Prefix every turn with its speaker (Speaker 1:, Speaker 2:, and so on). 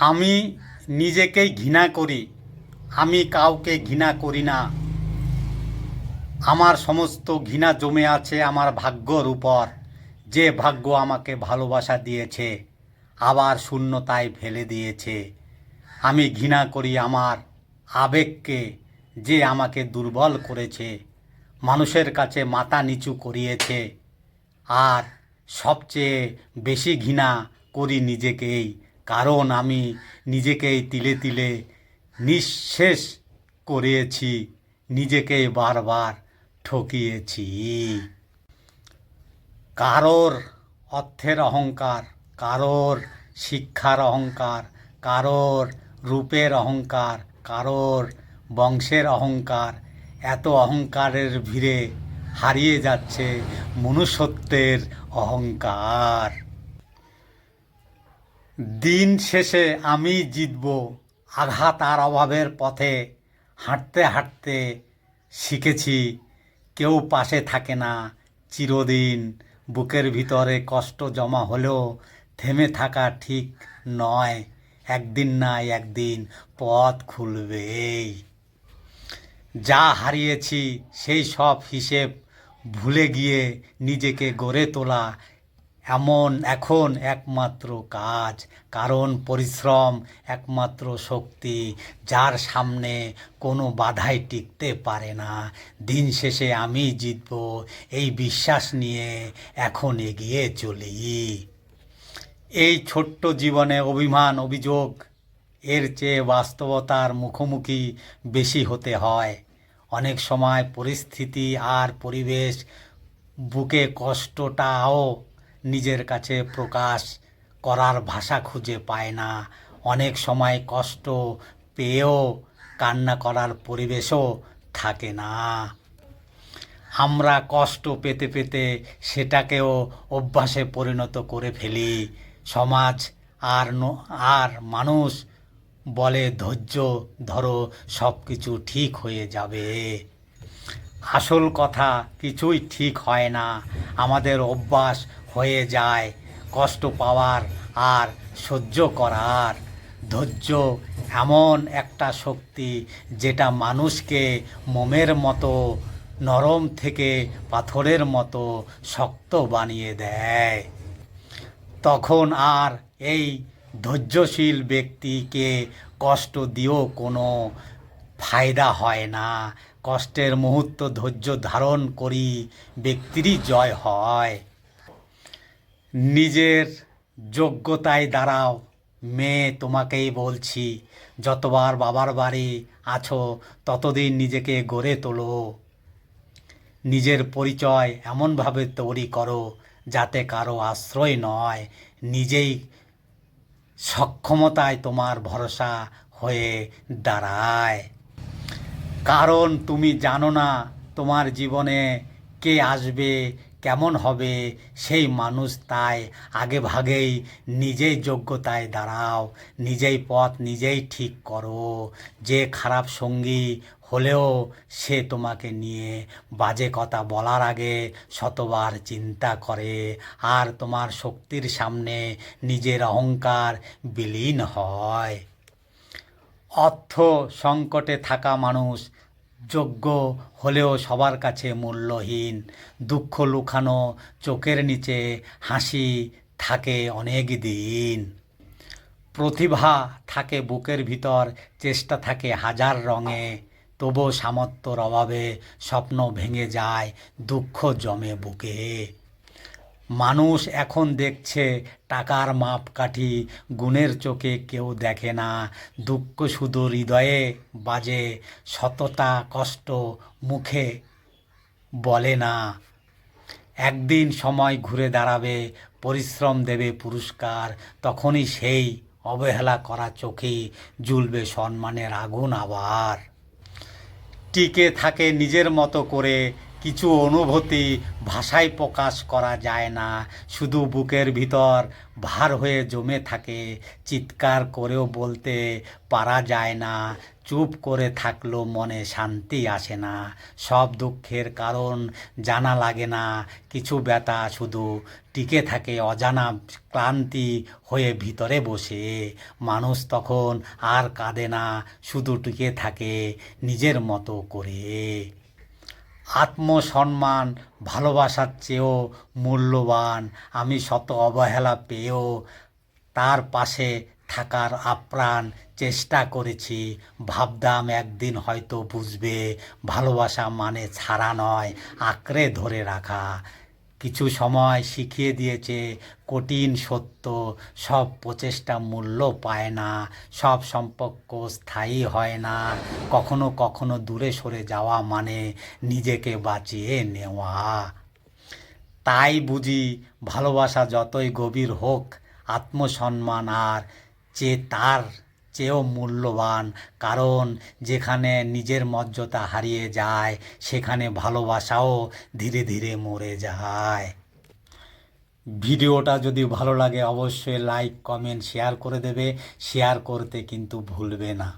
Speaker 1: আমি নিজেকেই ঘৃণা করি। আমি কাউকে ঘৃণা করি না। আমার সমস্ত ঘৃণা জমে আছে আমার ভাগ্যর উপর। যে ভাগ্য আমাকে ভালোবাসা দিয়েছে, আবার শূন্যতায় ফেলে দিয়েছে। আমি ঘৃণা করি আমার আবেগকে যে আমাকে দুর্বল করেছে, মানুষের কাছে মাথা নিচু করিয়েছে। আর সবচেয়ে বেশি ঘৃণা করি নিজেকেই কারণ আমি নিজেকেই তিলে তিলে নিঃশেষ করেছি নিজেকেই বারবার ঠকিয়েছি। কারোর অর্থের অহংকার, কারোর শিক্ষার অহংকার, কারোর রূপের অহংকার, কারোর বংশের অহংকার, এত অহংকারের ভিড়ে হারিয়ে যাচ্ছে মনুষ্যত্বের অহংকার। দিন শেষে আমি জিতব। আঘাত আর অভাবের পথে হাঁটতে হাঁটতে শিখেছি, কেউ পাশে থাকে না। চিরদিন বুকের ভিতরে কষ্ট জমা হলেও থেমে থাকা ঠিক নয়। একদিন না একদিন পথ খুলবেই। যা হারিয়েছি সেই সব হিসেব ভুলে গিয়ে নিজেকে গড়ে তোলা এমন এখন একমাত্র কাজ, কারণ পরিশ্রম একমাত্র শক্তি, যার সামনে কোনো বাধাই টিকতে পারে না। দিন শেষে আমি জিতব, এই বিশ্বাস নিয়ে এখন এগিয়ে চলি। এই ছোট্ট জীবনে অভিমান, অভিযোগ, এর চেয়ে বাস্তবতার মুখোমুখি বেশি হতে হয়। অনেক সময় পরিস্থিতি আর পরিবেশ বুকে কষ্টটাও নিজের কাছে প্রকাশ করার ভাষা খুঁজে পায় না। অনেক সময় কষ্ট পেয়েও কান্না করার পরিবেশও থাকে না। আমরা কষ্ট পেতে পেতে সেটাকেও অভ্যাসে পরিণত করে ফেলি। সমাজ আর আর মানুষ বলে ধৈর্য ধরো সব কিছু ঠিক হয়ে যাবে। আসল কথা কিছুই ঠিক হয় না। আমাদের অভ্যাস হয়ে যায়, কষ্ট পাওয়ার আর সহ্য করার। ধৈর্য এমন একটা শক্তি যেটা মানুষকে মোমের মতো, নরম থেকে পাথরের মতো শক্ত বানিয়ে দেয়। তখন আর এই ধৈর্যশীল ব্যক্তিকে কষ্ট দিয়েও কোনো ফায়দা হয় না। কষ্টের মুহূর্ত ধৈর্য ধারণ করি, ব্যক্তিরই জয় হয়। নিজের যোগ্যতায় দাঁড়াও। মেয়ে, তোমাকেই বলছি, যতবার বাবার বাড়ি আছো, ততদিন নিজেকে গড়ে তোলো। নিজের পরিচয় এমনভাবে তৈরি করো, যাতে কারও আশ্রয় নয়। নিজেই সক্ষমতায় তোমার ভরসা হয়ে দাঁড়ায়। কারণ তুমি জানো না তোমার জীবনে কে আসবে কেমন হবে? সেই মানুষ তাই আগে ভাগেই নিজেই যোগ্যতায় দাঁড়াও, নিজেই পথ নিজেই ঠিক করো। যে খারাপ সঙ্গী হলেও সে তোমাকে নিয়ে বাজে কথা বলার আগে শতবার চিন্তা করে আর তোমার শক্তির সামনে নিজের অহংকার বিলীন হয়। অর্থ সংকটে থাকা মানুষ যোগ্য হলেও সবার কাছে মূল্যহীন। দুঃখ লুখানো চোখের নিচে হাসি থাকে অনেক দিন। প্রতিভা থাকে বুকের ভিতর, চেষ্টা থাকে হাজার রঙে। তবু সামর্থ্যর অভাবে স্বপ্ন ভেঙে যায়, দুঃখ জমে বুকে। মানুষ এখন দেখছে টাকার মাপকাঠি, গুণের চোখে কেউ দেখে না। দুঃখ শুধু হৃদয়ে বাজে, সততা, কষ্ট মুখে বলে না। একদিন সময় ঘুরে দাঁড়াবে, পরিশ্রম দেবে পুরস্কার, তখনই সেই অবহেলা করা চোখেই জুলবে সম্মানের আগুন আবার। টিকে থাকে নিজের মতো করে কিছু অনুভূতি ভাষায় প্রকাশ করা যায় না। শুধু বুকের ভিতর ভার হয়ে জমে থাকে, চিৎকার করেও বলতে পারা যায় না, চুপ করে থাকলেও মনে শান্তি আসে না। সব দুঃখের কারণ জানা লাগে না, কিছু ব্যথা শুধু টিকে থাকে, অজানা ক্লান্তি হয়ে ভিতরে বসে। মানুষ তখন আর কাঁদে না, শুধু টিকে থাকে নিজের মতো করে। আত্মসম্মান, ভালোবাসার চেয়েও মূল্যবান, আমি শত অবহেলা পেয়েও তার পাশে থাকার আপ্রাণ চেষ্টা করেছি। ভাবতাম একদিন হয়তো বুঝবে, ভালোবাসা মানে ছাড়া নয়, আঁকড়ে ধরে রাখা। কিছু সময় শিখিয়ে দিয়েছে, কঠিন সত্য, সব প্রচেষ্টা মূল্য পায় না, সব সম্পর্ক স্থায়ী হয় না, কখনো কখনো দূরে সরে যাওয়া মানে নিজেকে বাঁচিয়ে নেওয়া। তাই বুঝি ভালোবাসা যতই গভীর হোক, আত্মসম্মান আর যে তার চেয়েও মূল্যবান, কারণ যেখানে নিজের মর্যাদা হারিয়ে যায়, সেখানে ভালোবাসাও ধীরে ধীরে মরে যায়। ভিডিওটা যদি ভালো লাগে, অবশ্যই লাইক, কমেন্ট, শেয়ার করে দেবে। শেয়ার করতে কিন্তু ভুলবে না।